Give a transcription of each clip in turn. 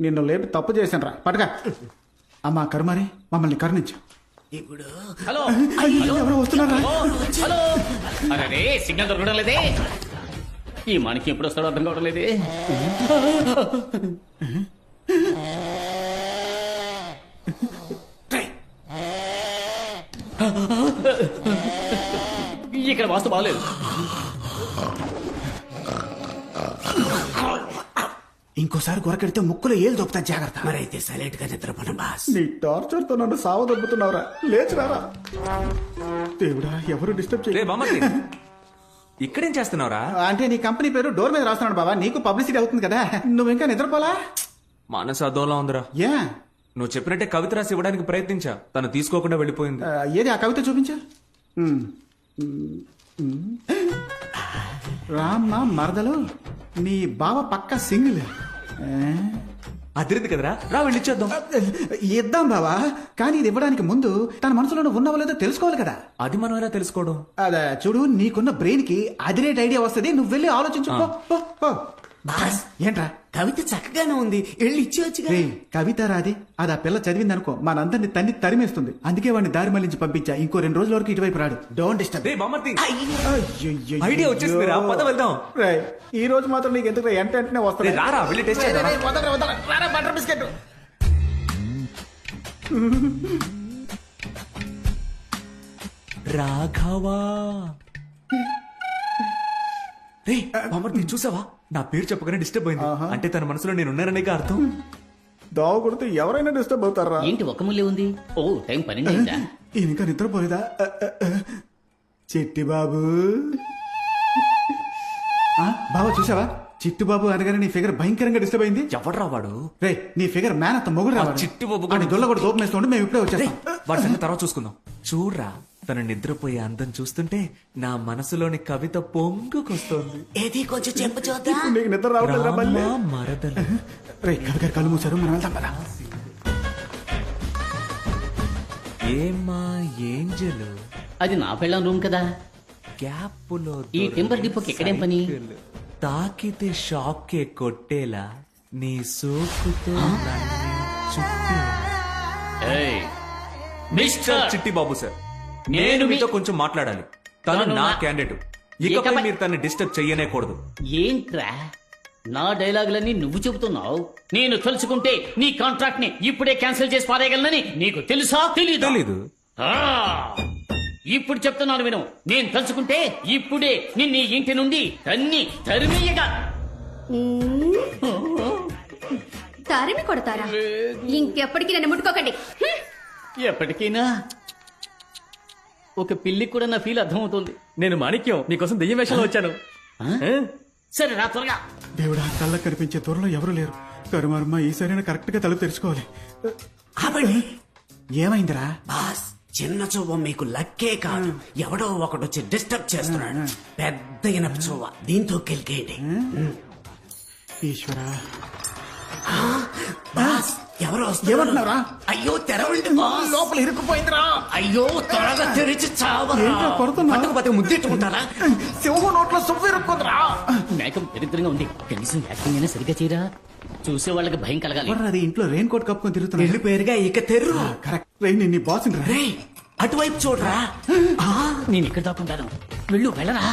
నిన్ను లేపి తప్పు చేశాను రా పట్టుగా అమ్మా కరుమారి మమ్మల్ని కరుణించు. ఇప్పుడు హలో. అయ్యో, ఎవరో వస్తున్నారా? హలో. అరే సిగ్నల్ దొరకడం లేదే. ఈ మనకి ఎప్పుడు వస్తాడో అర్థం కావడం లేదే. ఇక్కడ వాస్తు బాగలేదు. ఇంకోసారి గొరకెడితే ముక్కులో ఏలు దొప్పుతా జాగ్రత్త. మరైతే సైలెంట్గా నిద్రపోను బాస్. నీ టార్చర్తో నన్ను సావ దొబ్బుతున్నావురా. లేచురారా దేవుడా ఎవరు డిస్టర్బ్ చేయ ఇక్కడేం చేస్తున్నావురా? అంటే నీ కంపెనీ పేరు డోర్ మీద రాస్తున్నాడు బాబా నీకు పబ్లిసిటీ అవుతుంది కదా. నువ్వు ఇంకా నిద్రపోలా? మనసు అదోలా ఉందిరా. ఏ నువ్వు చెప్పినట్టే కవిత రాసి ఇవ్వడానికి ప్రయత్నించా. తను తీసుకోకుండా వెళ్ళిపోయింది. ఏది ఆ కవిత చూపించు. రామ్మ మరదలు. నీ బావ పక్క సింగిల్? అదిరింది కదరా. రా వెళ్ళిచ్చేద్దాం ఇద్దాం బావా కానీ ఇది ఇవ్వడానికి ముందు తన మనసులో ఉన్నావో లేదో తెలుసుకోవాలి కదా. అది మనం ఎలా తెలుసుకోవడం? అదే చూడు నీకున్న బ్రెయిన్కి అదిరేట్ ఐడియా వస్తుంది నువ్వు వెళ్ళి ఆలోచించు. పో, పో, పో. బాస్ ఏంట్రా? కవిత చక్కగానే ఉంది. వెళ్ళి ఇచ్చేవచ్చుగా రే కవిత రాది? అది ఆ పిల్ల చదివింది అనుకో మనందరిని తన్ని తరిమేస్తుంది. అందుకే వాడిని దారి మళ్ళించి పంపించా. ఇంకో రెండు రోజుల వరకు ఇటువైపు రాడు. Don't disturb. ఐడియా వచ్చేసింది రా పద వెళ్దాం. ఈ రోజు మాత్రం నీకు ఎందుకు ఎంట వెంటనే రే వస్తుంది రారా వెళ్ళి టెస్ట్ చేద్దాం. Butter biscuit Raghava. రే బామ్మర్ది చూసావా? నా పేరు చెప్పగానే డిస్టర్బ్ అయింది. అంటే తన మనసులో నేను ఉన్నాననే అర్థం. దావ కొడితే ఎవరైనా డిస్టర్బ్ అవుతారా? ఏంటి ఒక ముల్లే ఉంది? ఓ టైం పన్నెండు అయిందా? ఈయన ఇంకా అ. చిట్టి బాబు ఆ, బాబా చూసావా? చిట్టి బాబు అనగానే నీ ఫిగర్ భయంకరంగా డిస్టర్బ్ అయింది. ఎవడ్రా వాడు? రే నీ ఫిగర్ మ్యాన్ అంత మొగుడు రావాలి చిట్టి బాబు దొల్ల కూడా దూపం వేస్తుంటే మేము ఇప్పుడే రే, వచ్చేస్తాం వాడి సంగతి తర్వాత చూసుకుందాం. చూడరా. తను నిద్రపోయే అందం చూస్తుంటే నా మనసులోని కవిత పొంగుకొస్తోంది. ఏది కొంచెం చెప్పు చూద్దాం. నీకు నిద్ర రావట్లేదురా మళ్ళీ రామ మరదలు. రే కవి గారు కళ్ళు మూసారు మనం వెళ్దాం పదా. ఏమా ఏంజలు? అది నా పెళ్ళం రూమ్ కదా. గ్యాప్లో ఈ టెంపర్ డిపోకి ఎక్కడేం పని? సైకిల్. తాకితే షాకే కొట్టేలా నీ సోకుతో నన్ను చుట్టేలా. ఏయ్, మిస్టర్! చిట్టి బాబు సార్. నేను మీతో కొంచెం మాట్లాడాలి. తను తను నా నా- క్యాండిడేట్. ఇకపై ఇకపై- మీరు తన్ని డిస్టర్బ్ చెయ్యనే కూడదు ఏంట్రా? నా డైలాగులన్నీ నువ్వు చెబుతున్నావు? నేను తలుచుకుంటే నీ కాంట్రాక్ట్ని ఇప్పుడే క్యాన్సిల్ చేసి పారేయగలనని నీకు తెలుసా? తెలీదు? తెలీదు. ఇప్పుడు చెప్తున్నాను విను. నేను తలుచుకుంటే ఇప్పుడే నిన్ను ఈ ఇంటి నుండి తన్ని తరిమేయగా తరిమి కొడతారా? ఇంకెప్పటికీ నన్ను ముట్టుకోకండి. హ్మ్. ఎప్పటికైనా ఒక పిల్లికి కూడా నా ఫీల్ అర్థమవుతుంది. నేను మాణిక్యం నీకోసం దెయ్యం వేషంలో వచ్చాను. సరే రా త్వరగా. దేవుడా కళ్ళకు కనిపించే త్వరలో ఎవరు లేరు. కరుమర్మ ఈసారైనా కరెక్ట్గా తలుపు తెరుచుకోవాలి. ఆపండి. ఏమైందిరా? బాస్ చిన్న చువ్వ మీకు లక్కే కాదు. ఎవడో ఒకడు వచ్చి డిస్టర్బ్ చేస్తున్నాడు. పెద్ద ఇనప చువ్వ. దీంతో కెలికేయండి. ఈశ్వరా. బాస్ ఎవరు? ఏమంటున్నావురా? అయ్యో తెరవండి లోపల ఇరుక్కుపోయిందిరా. అయ్యో త్వరగా తెరిచి చావరా. ముద్దెట్టుకుంటారా సింహం నోట్లో సువ్వు ఇరుక్కుందిరా. మేకం దరిద్రంగా ఉంది. కనీసం యాక్టింగ్ అయినా సరిగ్గా చేయరా? చూసే వాళ్ళకి భయం కలగాలి. అది? ఇంట్లో రెయిన్ కోట్ కప్పుకొని తిరుగుతున్నా పెళ్ళి పేరుగా ఇక తెర్రు. కరెక్ట్ రెయిన్ నీ బాస్ అటువైపు చూడరా. నేను ఇక్కడ దాక్కుంటాను వెళ్ళు వెళ్ళరా.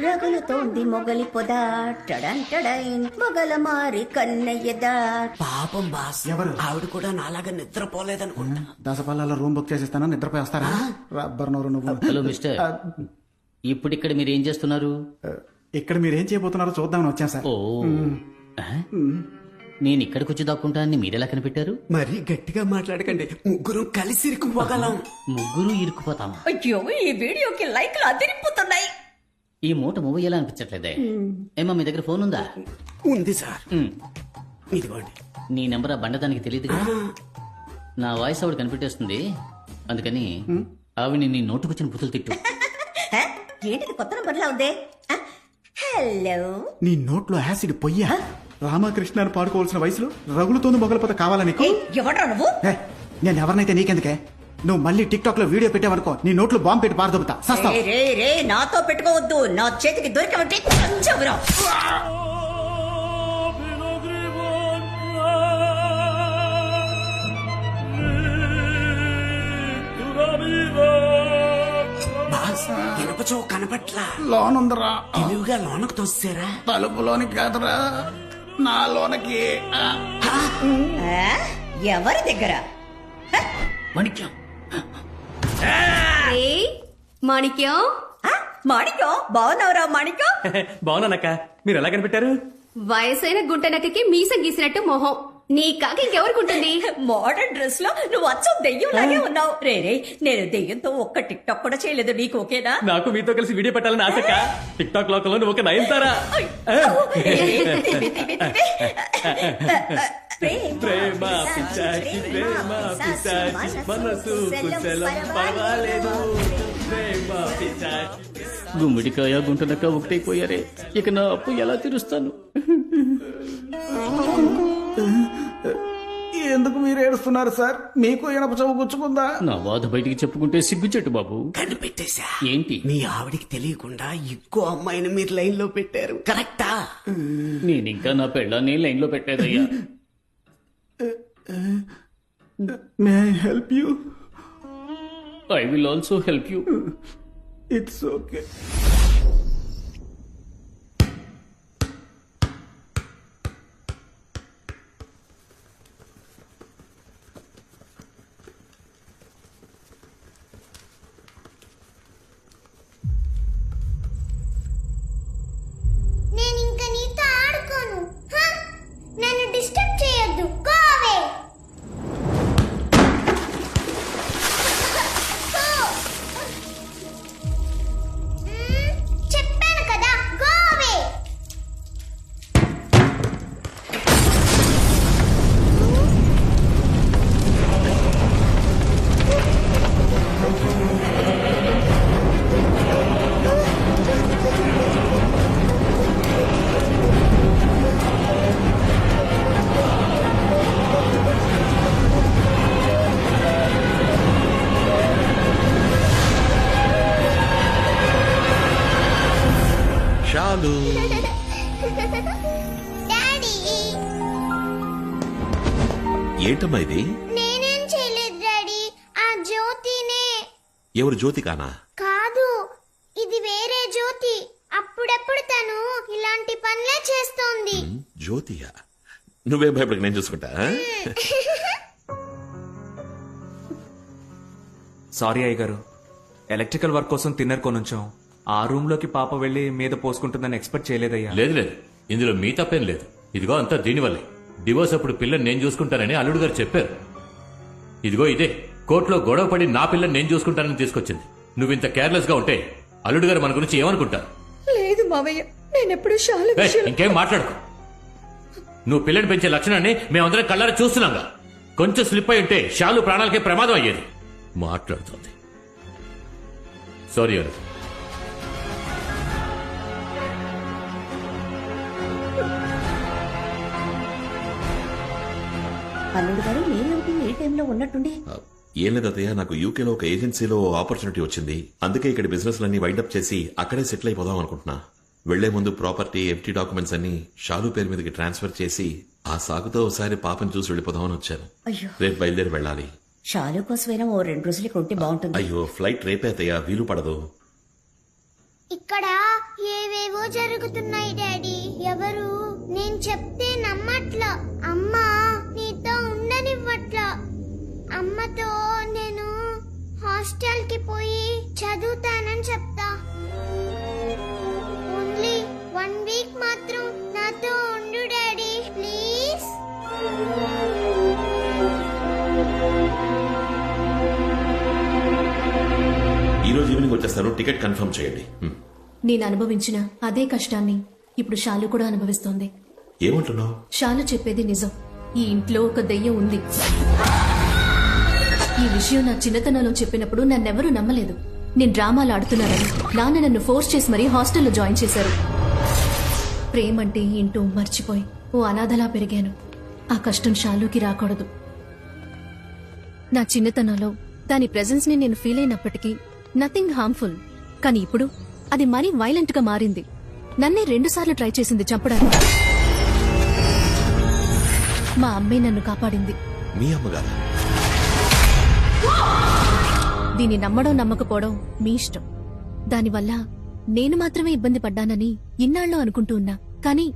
రగులుతోంది మొగలి పొద. టడన్ టడైన్ మొగల మారి కన్నయ్యదా పాపం బాస్ ఎవరు? ఆవిడ కూడా నాలాగా నిద్రపోలేదనుకుంటా. దసపల్లాలో రూమ్ బుక్ చేసేస్తాను? నిద్రపోయి వస్తారా? రబ్బర్ నోరు నువ్వు. Hello mister. ఇప్పుడు ఇక్కడ మీరు ఏం చేస్తున్నారు ఇక్కడ మీరు ఏం చేయబోతున్నారో చూద్దామని వచ్చాం సార్. ఓ? నేను ఇక్కడికి వచ్చి దాక్కుంటానని మీరెలా కనిపెట్టారు? మరీ గట్టిగా మాట్లాడకండి. ముగ్గురు కలిసి ఇరుక్కుపోగలం. ముగ్గురు ఇరుక్కుపోతామా? అయ్యో ఈ వీడియోకి లైక్లు అదిరిపోతున్నాయి. ఈ మూట మూవ్ అయ్యేలా అనిపించట్లేదే ఏమా మీ దగ్గర ఫోన్ ఉందా? ఉంది సార్. ఇదిగోండి. నీ నెంబర్ ఆ బండదానికి తెలియదుగా నా వాయిస్ ఆవిడ కనిపెట్టేస్తుంది. అందుకని ఆవిడ నీ నోటుకొచ్చిన బుతులు తిట్టు. హ? ఏంటిది కొత్త నంబర్లా ఉంది? హలో. నీ నోట్లో యాసిడ్ పొయ్యా. రామకృష్ణ పాడుకోవాల్సిన వయసులో రగులుతోంది మొగలపోత కావాలా నీకు? ఏయ్, ఎవడ్రా నువ్వు? నేను ఎవరినైతే నీకెందుకే? నువ్వు మళ్ళీ టిక్లో వీడియో పెట్టావనుకో నీ నోట్లో బాంబు పెట్టి పారదొబ్బుతా సస్తా రే, నాతో పెట్టుకోవద్దు. నా చేతికి దొరికవంటే చంచవురా ఇనపచో కనపట్లా? లోనుందరా. తెలివిగా లోనకు తోసారా తలుపులోని కాదురా. నా లోనకి ఎవరి దగ్గర? మణిక్యం మాణిక్యం? మాణిక్యం బాగున్నావురా మాణిక్యం? బాగున్నానక్క. మీరు ఎలా కనిపెట్టారు? వయసైన గుంటనక్కకి మీసం గీసినట్టు మొహం. నీ కాకి ఇంకెవరికి ఉంటుంది? మోడర్న్ డ్రెస్లో నువ్వు అచ్చం దెయ్యం లాగే ఉన్నావు. రే రే నేను దెయ్యంతో ఒక్క టిక్ టాక్ కూడా చేయలేదు నీకు ఓకేనా? నాకు మీతో కలిసి వీడియో పెట్టాలని ఆశక్క. టిక్ టాక్ లోకంలో నువ్వు ఒక నయనతారా. ప్రేమ పిచ్చాచి ప్రేమ పిచ్చాచి మనసు కుశలం పర్వాలేదు ప్రేమ గుమ్మడికాయ గుంటనక్క ఒకటైపోయారే. ఇక నా అప్పు ఎలా తీరుస్తాను? ఎందుకు మీరు ఏడుస్తున్నారు సార్? మీకు ఇనప చెవు గుచ్చుకుందా? నా బాధ బయటికి చెప్పుకుంటే సిగ్గుచెట్టు బాబు. కనిపెట్టేశా? ఏంటి? మీ ఆవిడికి తెలియకుండా ఇంకో అమ్మాయిని మీరు లైన్లో పెట్టారు. కరెక్టా? నేను ఇంకా నా పెళ్ళాన్ని లైన్లో పెట్టేదయ్యా may I help you? I will also help you. It's okay. Daddy ఏంటమ్మా ఇది? నేనేం చేయలేదు డాడీ ఆ జ్యోతినే. ఎవరు జ్యోతికానా కాదు ఇది వేరే జ్యోతి. అప్పుడప్పుడు తను ఇలాంటి పనులే చేస్తోంది. జ్యోతియా? నువ్వేం భయపడక నేను చూసుకుంటా? సారీ అయ్య గారు ఎలక్ట్రికల్ వర్క్ కోసం తిన్నర్ కొనుంచాం. ఆ రూమ్లోకి పాప వెళ్ళి మీద పోసుకుంటుందని ఎక్స్పెక్ట్ చేయలేదయ్యా. లేదు లేదు. ఇందులో మీ తప్పేం లేదు. ఇదిగో అంతా దీనివల్లే. డివోర్స్ అప్పుడు పిల్లని నేను చూసుకుంటానని అల్లుడు గారు చెప్పారు. ఇదిగో ఇదే. కోర్టులో గొడవ పడి నా పిల్లని నేను చూసుకుంటానని తీసుకొచ్చింది. నువ్వు ఇంత కేర్లెస్గా ఉంటే అల్లుడు గారు మన గురించి ఏమనుకుంటారు? లేదు మావయ్య. నేను ఎప్పుడు శాల ఏయ్, ఇంకేం మాట్లాడుకో. నువ్వు పిల్లని పెంచే లక్షణాన్ని మేమందరం కళ్ళారా చూస్తున్నాంగా. కొంచెం స్లిప్ అయి ఉంటే షాలు ప్రాణాలకే ప్రమాదం అయ్యేది. మాట్లాడుతుంది. సారీ అను అల్లుడు గారు మీరేమిటి ఏ టైంలో ఉన్నట్టుండి? ఏం లేదు అత్తయ్య నాకు యూకేలో ఒక ఏజెన్సీలో ఆపర్చునిటీ వచ్చింది. అందుకే ఇక్కడ బిజినెస్ లన్నీ వైండప్ చేసి అక్కడే సెటిల్ అయిపోదాం అనుకుంటున్నా. వెళ్ళే ముందు ప్రాపర్టీ ఎంటీ డాక్యుమెంట్స్ అన్ని షాలు పేరు మీదకి ట్రాన్స్ఫర్ చేసి ఆ సాగుతో ఒకసారి పాపని చూసి వెళ్ళిపోదామని వచ్చాను. అయ్యో. రేపు బయలుదేరి వెళ్ళాలి. షాలు కోసమైనా ఓ రెండు రోజులకి ఉంటే బాగుంటుంది. అయ్యో ఫ్లైట్ రేపే అత్తయ్య వీలు పడదు. ఇక్కడ ఏవేవో జరుగుతున్నాయి డాడీ. ఎవరు? నేను చెప్తే నమ్మట్లా. ఈవినింగ్ వచ్చేస్తాను టికెట్ కన్ఫర్మ్ చేయండి. నేను అనుభవించిన అదే కష్టాన్ని ఇప్పుడు షాలు కూడా అనుభవిస్తోంది. ఏమంటున్నావు? షాలు చెప్పేది నిజం. ఈ ఇంట్లో ఒక దెయ్యం ఉంది. ఈ విషయం నా చిన్నతనంలో చెప్పినప్పుడు నన్నెవరూ నమ్మలేదు. నేను డ్రామాలు ఆడుతున్నానని. నాన్న నన్ను ఫోర్స్ చేసి మరీ హాస్టల్లో జాయిన్ చేశారు. ప్రేమంటే ఏంటో మర్చిపోయి ఓ అనాథలా పెరిగాను. ఆ కష్టం షాలుకి రాకూడదు. నా చిన్నతనంలో దాని ప్రెజెన్స్ని నేను ఫీల్ అయినప్పటికీ నథింగ్ హార్మ్ఫుల్ కానీ ఇప్పుడు అది మరీ వైలెంట్గా మారింది. నన్నే రెండుసార్లు ట్రై చేసింది చంపడానికి. మా అమ్మే నన్ను కాపాడింది. మీ అమ్మగారా? దీన్ని నమ్మడం నమ్మకపోవడం మీ ఇష్టం. దానివల్ల నేను మాత్రమే ఇబ్బంది పడ్డానని ఇన్నాళ్ళు అనుకుంటూ ఉన్నా. కానీ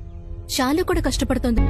షాలు కూడా కష్టపడుతోంది.